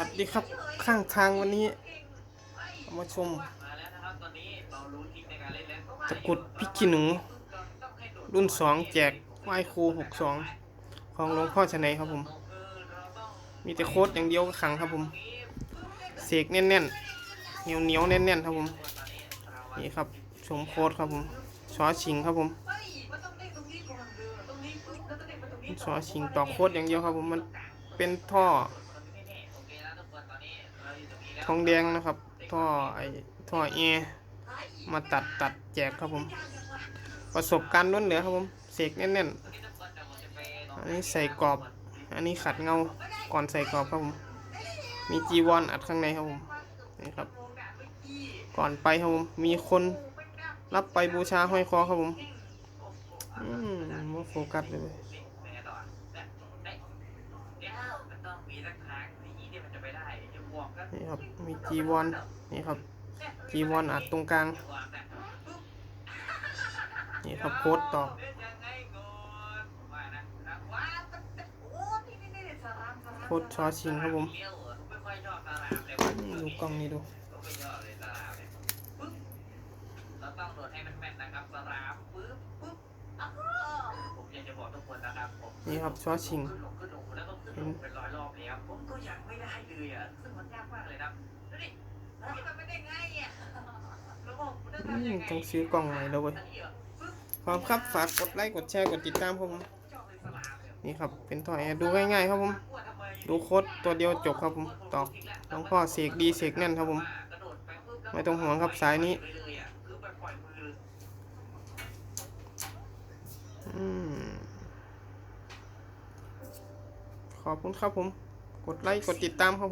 วัสดีครับข้างทางวันนี้มาชมตะกรุดพิกขี้หนูรุ่นสองแจกไหว้ครูหกสองของหลวงพ่อชนัยครับผม มีแต่โค้ดอย่างเดียวก็ขังครับผมเสกแน่นๆเหนียวเหนียวแน่นๆครับผมนี่ครับชมโค้ดครับผมชอชิงครับผมชอชิงต่อโค้ดอย่างเดียวครับผมมันเป็นท่อ ทองแดงนะครับ ท่อไอท่อแอมาตัดตัดแจกครับผม ประสบการณ์ล้นเหลือครับผมเสกแน่นๆ อันนี้ใส่กรอบ อันนี้ขัดเงาก่อนใส่กรอบครับผม มีจีวรอัดข้างในครับผมนี่ครับ ก่อนไปครับผม มีคนรับไปบูชาห้อยคอครับผมอืมมาโฟกัสเลยเว้ย นี่ครับ มีจีวรนี่ครับจีวรอัดตรงกลาง นี่ครับโค้ดต่อโคตรชอชิงครับผม ดูกล้องนี้ดูเราต้องโดดให้มันแม่นนะครับสลามปึ๊บปึ๊บอ้าวผมอยากจะบอกทุกคนนะครับผมนี่ครับชอชิง เป็นร้อยรอบแล้วผมก็ยังไม่ได้เลยอะซึ่งมันยากมากเลยนะดูดิเฮ้ยมันไม่ได้ง่ายอะแล้วบอกมันต้องอืทำยัมงไงต้องซื้อกล้องใหม่แล้วเว้ยอันนี้เหรอปึ๊บขอบครับฝากกดไลค์กดแชร์กดติดตามครับผมชอบเลยสลามเนี่ยนี่ครับเป็นท่อแอร์ดูง่ายๆครับผมกลัวทำไมดูโค้ดตัวเดียวจบครับผมตอกหลวงพ่อเสกดีเสกแน่นครับผมกระโดดไปปึ๊บแล้วไม่ต้องห่วงครับสายนี้ไปเลยอะคือไปปล่อยมือเลย อืม ขอบคุณครับผม กดไลค์ กดติดตามครับ